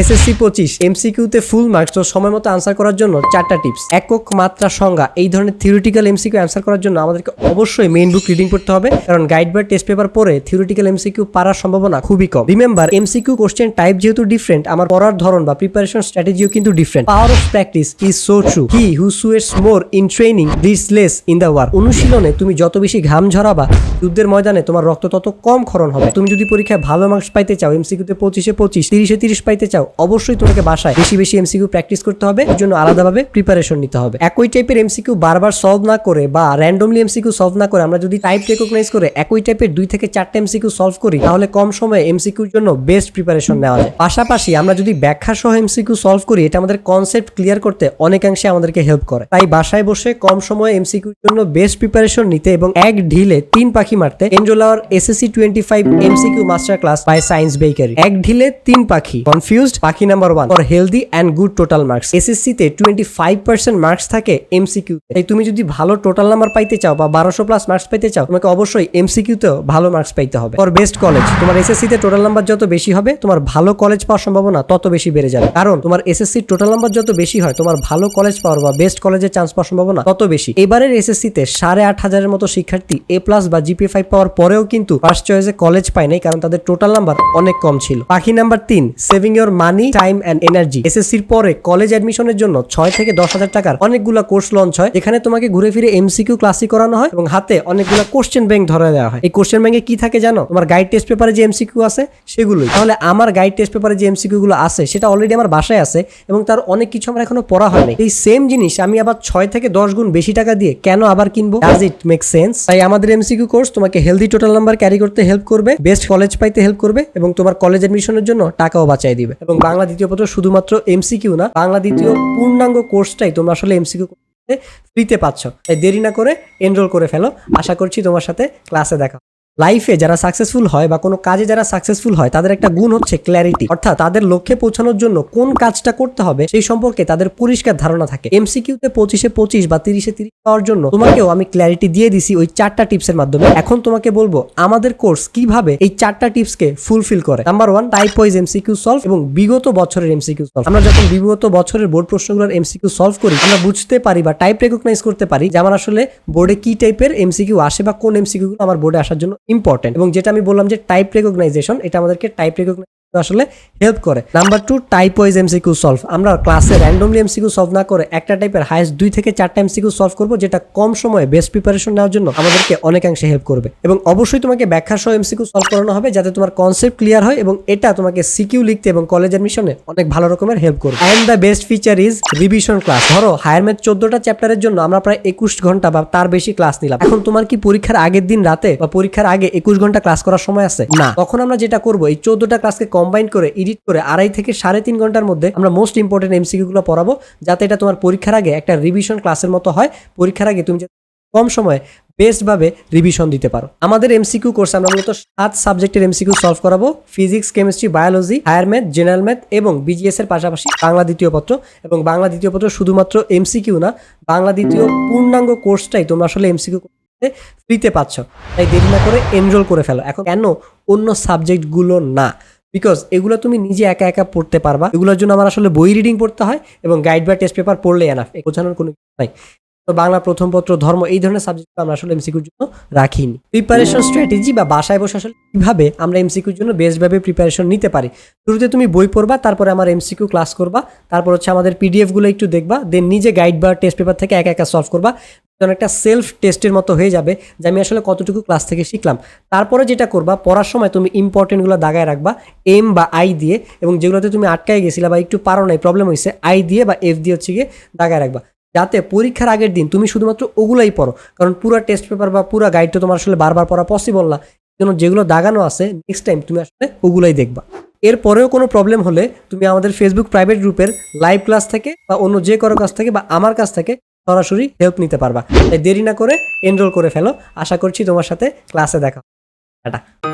SSC পঁচিশ, এমসিকিউতে full marks তো সময় মতো আনসার করার জন্য চারটা টিপস একক মাত্রা সংজ্ঞা, এই ধরনের থিওরিটিক্যাল এমসিকিউ অ্যান্সার করার জন্য আমাদেরকে অবশ্যই মেইন বুক রিডিং করতে হবে, কারণ গাইড বা টেস্ট পেপার পরে থিওরিটিক্যাল এমসিকিউ পারার সম্ভাবনা খুবই কম। রিমেম্বার এমসিকিউ কোশ্চেন টাইপ যেহেতু ডিফারেন্ট আমার পড়ার ধরন বা প্রিপারেশন স্ট্র্যাটেজিও কিন্তু different power of practice is so true he who sweats more in training this less in the war অনুশীলনে তুমি যত বেশি ঘাম ঝরাবা, যুদ্ধের ময়দানে তোমার রক্ত তত কম ক্ষরণ হবে। তুমি যদি পরীক্ষায় ভালো মার্কস পাইতে চাও এমসিকিউতে পঁচিশে পঁচিশ, তিরিশে তিরিশ পাইতে চাও অবশ্যই তোমাকে বাসায় বেশি বেশি এমসিকিউ প্র্যাকটিস করতে হবে, এর জন্য আলাদাভাবে প্রিপারেশন নিতে হবে। একই টাইপের এমসিকিউ বারবার সলভ না করে বা র্যান্ডমলি এমসিকিউ সলভ না করে আমরা যদি টাইপ রেকগনাইজ করে একই টাইপের দুই থেকে চারটে এমসিকিউ সলভ করি, তাহলে কম সময়ে এমসিকিউর জন্য বেস্ট প্রিপারেশন নেওয়া যায়। পাশাপাশি আমরা যদি ব্যাখ্যা সহ এমসিকিউ সলভ করি, এটা আমাদের কনসেপ্ট ক্লিয়ার করতে অনেকাংশে আমাদেরকে হেল্প করে। তাই বাসায় বসে কম সময়ে এমসিকিউর জন্য বেস্ট প্রিপারেশন নিতে এবং এক ঢিলে তিন পাখি মারতে enroll our SSC twenty five MCQ master class by science bakery এক ঢিলে তিন পাখি। কনফিউজড পাখি number one for healthy and good total marks SSC তে টোয়েন্টি ফাইভ পার্সেন্ট মার্কস থাকে এমসিকিউ তাই তুমি যদি ভালো টোটাল নাম্বার পাইতে চাও বা বারোশো প্লাস মার্কস পাইতে চাও, তোমাকে অবশ্যই এমসিকিউ তেও ভালো মার্কস পাইতে হবে। ফর বেস্ট কলেজ তোমার এসএসসি তে টোটাল নাম্বার যত বেশি হবে, তোমার ভালো কলেজ পাওয়ার সম্ভাবনা তত বেশি বেড়ে যাবে। কারণ তোমার এসএসসি টোটাল নাম্বার যত বেশি হয়, তোমার ভালো কলেজ পাওয়ার বা বেস্ট কলেজে চান্স পাওয়ার সম্ভাবনা তত বেশি। এবারের এসএসসি তে সাড়ে আট হাজারের মতো শিক্ষার্থী এ প্লাস বা জিপি ফাইভ পাওয়ার পরেও কিন্তু ফার্স্ট চয়েসে কলেজ পায় নাই, কারণ তাদের টোটাল নাম্বার অনেক কম ছিল। পাখি নাম্বার তিন saving your money, time and energy. এসএসসির পরে কলেজ অ্যাডমিশনের জন্য ছয় থেকে দশ হাজার টাকার অনেকগুলো কোর্স লঞ্চ হয় এখানে তোমাকে ঘুরে ফিরে এমসিকিউ ক্লাসই করানো হয় এবং হাতে অনেকগুলো কোশ্চেন ব্যাংক ধরে দেওয়া হয়। এই কোশ্চেন ব্যাংকে কি থাকে জানো? তোমার গাইড টেস্ট পেপারে যে এমসিকিউ আছে, সেগুলোই। তাহলে আমার গাইড টেস্ট পেপারে যে এমসিকিউ গুলো আছে, সেটা অলরেডি আমার বাসায় আছে এবং তার অনেক কিছু আমার এখনও পড়া হয়নি। এই সেম জিনিস আমি আবার ছয় থেকে দশ গুণ বেশি টাকা দিয়ে কেন আবার কিনবো? ডাজ ইট মেক সেন্স তাই আমাদের এমসিকিউ কোর্স তোমাকে হেলদি টোটাল নাম্বার ক্যারি করতে হেল্প করবে বেস্ট কলেজ পাইতে হেল্প করবে এবং তোমার কলেজ এডমিশনের জন্য টাকাও বাঁচাই দিবে। এবং বাংলা দ্বিতীয় পত্র শুধুমাত্র এমসিকিউ না, বাংলা দ্বিতীয় পূর্ণাঙ্গ কোর্সটাই তোমরা আসলে এমসিকিউ ফ্রিতে পাচ্ছ তাই দেরি না করে এনরোল করে ফেলো আশা করছি তোমার সাথে ক্লাসে দেখা। লাইফে যারা সাকসেসফুল হয় বা কোনো কাজে যারা সাকসেসফুল হয়, তাদের একটা গুণ হচ্ছে ক্ল্যারিটি অর্থাৎ তাদের লক্ষ্যে পৌঁছানোর জন্য কোন কাজটা করতে হবে সেই সম্পর্কে তাদের পরিষ্কার ধারণা থাকে। এমসিকিউতে পঁচিশে পঁচিশ বা তিরিশে তিরিশ পাওয়ার জন্য তোমাকেও আমি ক্ল্যারিটি দিয়ে দিছি ওই চারটা টিপসের মাধ্যমে। এখন তোমাকে বলব আমাদের কোর্স কীভাবে এই চারটা টিপসকে ফুলফিল করে। Number one type wise MCQ solve এবং বিগত বছরের এমসিকিউ সলভ আমরা যখন বিগত বছরের বোর্ড প্রশ্নগুলোর এমসিকিউ সলভ করি, আমরা বুঝতে পারি বা টাইপ রেকগনাইজ করতে পারি যে আমার আসলে বোর্ডে কি টাইপের এমসিকিউ আসে বা কোন এমসিকিউ আমার বোর্ডে আসার জন্য ইম্পর্টেন্ট এবং যেটা আমি বললাম যে টাইপ রেকগনাইজেশন এটা আমাদেরকে টাইপ রেকগনাইজ আসলে হেল্প করে। Number two type wise MCQ solve আমরা ক্লাসে র্যান্ডমলি এমসিকিউ সলভ না করে একটা টাইপের হাইস্ট দুই থেকে চারটা এমসিকিউ সলভ করব, যেটা কম সময়ে বেস্ট প্রিপারেশন নেওয়ার জন্য আমাদেরকে অনেকাংশে হেল্প করবে। এবং অবশ্যই তোমাকে ব্যাখ্যা সহ এমসিকিউ সলভ করানো হবে, যাতে তোমার কনসেপ্ট ক্লিয়ার হয় এবং এটা তোমাকে সিকিউ লিখতে এবং কলেজ অ্যাডমিশনে অনেক ভালো রকমের হেল্প করবে। And the best feature is revision class ধরো হায়ার ম্যাথ চোদ্দটা চ্যাপ্টারের জন্য আমরা প্রায় একুশ ঘণ্টা বা তার বেশি ক্লাস নিলাম। এখন তোমার কি পরীক্ষার আগের দিন রাতে বা পরীক্ষার আগে একুশ ঘণ্টা ক্লাস করার সময় আছে? না। তখন আমরা যেটা করব, এই চোদ্দটা ক্লাসকে কম্বাইন করে এডিট করে আড়াই থেকে সাড়ে তিন ঘণ্টার মধ্যে আমরা মোস্ট ইম্পর্টেন্ট এমসিকিউ গুলো পড়াবো, যাতে এটা তোমার পরীক্ষার আগে একটা রিভিশন ক্লাসের মতো হয়। পরীক্ষার আগে তুমি কম সময়ে বেস্ট ভাবে রিভিশন দিতে পারো। আমাদের এমসিকিউ কোর্স আমরা মূলত সাত সাবজেক্টের এমসিকিউ সলভ করাবো। Physics chemistry biology higher math general math এবং বিজিএস এর পাশাপাশি বাংলা দ্বিতীয় পত্র। এবং বাংলা দ্বিতীয় পত্র শুধুমাত্র এমসিকিউ না, বাংলা দ্বিতীয় পূর্ণাঙ্গ কোর্সটাই তোমরা আসলে এমসিকিউ ফ্রিতে পাচ্ছ। তাই দেরি না করে এনরোল করে ফেলো। এখন কেন অন্য সাবজেক্টগুলো না? বিকজ এগুলো তুমি নিজে একা একা পড়তে পারবা। এগুলোর জন্য আমার আসলে বই রিডিং পড়তে হয় এবং গাইড বা টেস্ট পেপার পড়লে এনাফ বোঝানোর কোনো নাই। তো বাংলা প্রথম পত্র, ধর্ম, এই ধরনের সাবজেক্ট আমরা আসলে এমসিকিউর জন্য রাখিনি। প্রিপারেশন স্ট্র্যাটেজি বা বাসায় বসে আসলে কীভাবে আমরা এমসিকিউর জন্য বেস্ট ভাবে প্রিপারেশন নিতে পারি? শুরুতে তুমি বই পড়বা, তারপরে আমার এমসিকিউ ক্লাস করবা, তারপর হচ্ছে আমাদের পিডিএফগুলো একটু দেখবা দেন নিজে গাইড বা টেস্ট পেপার থেকে একা একা সলভ করবা। যেন একটা সেলফ টেস্টের মতো হয়ে যাবে যে আমি আসলে কতটুকু ক্লাস থেকে শিখলাম। তারপরে যেটা করবা, পড়ার সময় তুমি ইম্পর্টেন্টগুলো দাগায় রাখবা এম বা আই দিয়ে, এবং যেগুলোতে তুমি আটকায় গেছিলা বা একটু পারো নাই প্রবলেম হয়েছে আই দিয়ে বা এফ দিয়ে হচ্ছে গিয়ে দাগায় রাখবা। যাতে পরীক্ষার আগের দিন তুমি শুধুমাত্র ওগুলাই পড়ো, কারণ পুরো টেস্ট পেপার বা পুরো গাইড তো তোমার আসলে বারবার পড়া পসিবল না। জন্য যেগুলো দাগানো আছে নেক্সট টাইম তুমি আসলে ওগুলাই দেখবা। এরপরেও কোনো প্রবলেম হলে তুমি আমাদের ফেসবুক প্রাইভেট গ্রুপের লাইভ ক্লাস থেকে বা অন্য যে কারও কাছ থেকে বা আমার কাছ থেকে সরাসরি হেল্প নিতে পারবা। তাই দেরি না করে এনরোল করে ফেলো। আশা করছি তোমার সাথে ক্লাসে দেখা। টাটা।